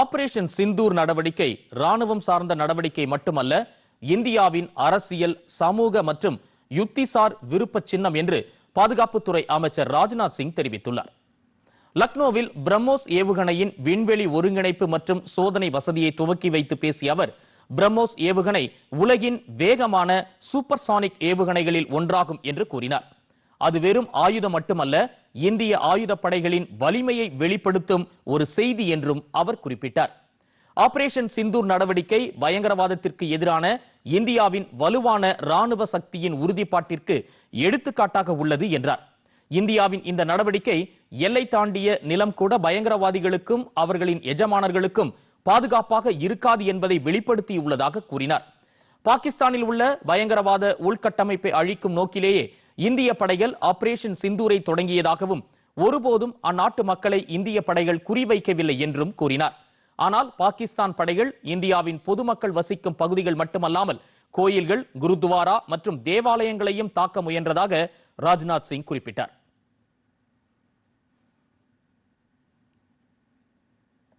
Operation Sindoor நடவடிக்கை ராணுவம் சார்ந்த நடவடிக்கை மட்டுமல்ல இந்தியாவின் அரசியல் சமூக மற்றும் யுத்திசார் விருப்ப சின்னம் என்று பாதுகாப்புத்துறை அமைச்சர் ராஜ்நாத் சிங் தெரிவித்துள்ளார். லக்னோவில் பிரம்மோஸ் ஏவுகணையின் விண்வெளி ஒருங்கிணைப்பு மற்றும் சோதனை வசதியை துவக்கி வைத்து பேசிய அவர் பிரம்மோஸ் ஏவுகணை உலகின் வேகமான சூப்பர்சானிக் ஏவுகணைகளில் ஒன்றாகும் என்று கூறினார். அது வெறும் ஆயுதம் மட்டுமல்ல இந்திய ஆயுதப்படைகளின் வலிமையை வெளிப்படுத்தும் ஒரு செய்தி என்றும் அவர் குறிப்பிட்டார். ஆபரேஷன் சிந்தூர் நடவடிக்கை பயங்கரவாதத்திற்கு எதிரான இந்தியாவின் வலுவான ராணுவ சக்தியின் உறுதிப்பாட்டிற்கு எடுத்துக்காட்டாக உள்ளது என்றார். இந்தியாவின் இந்த நடவடிக்கை எல்லை தாண்டிய நிலம் கூட பயங்கரவாதிகளுக்கும் அவர்களின் எஜமானர்களுக்கும் பாதுகாப்பாக இருக்காது என்பதை வெளிப்படுத்தியுள்ளதாக கூறினார். பாகிஸ்தானில் உள்ள பயங்கரவாத உள்கட்டமைப்பை அழிக்கும் நோக்கிலேயே இந்திய படைகள் ஆபரேஷன் சிந்தூரை தொடங்கியதாகவும் ஒருபோதும் அந்நாட்டு மக்களை இந்திய படைகள் குறிவைக்கவில்லை என்றும் கூறினார். ஆனால் பாகிஸ்தான் படைகள் இந்தியாவின் பொதுமக்கள் வசிக்கும் பகுதிகள் மட்டுமல்லாமல் கோயில்கள் குருத்வாரா மற்றும் தேவாலயங்களையும் தாக்க முயன்றதாக ராஜ்நாத் சிங் குறிப்பிட்டார்.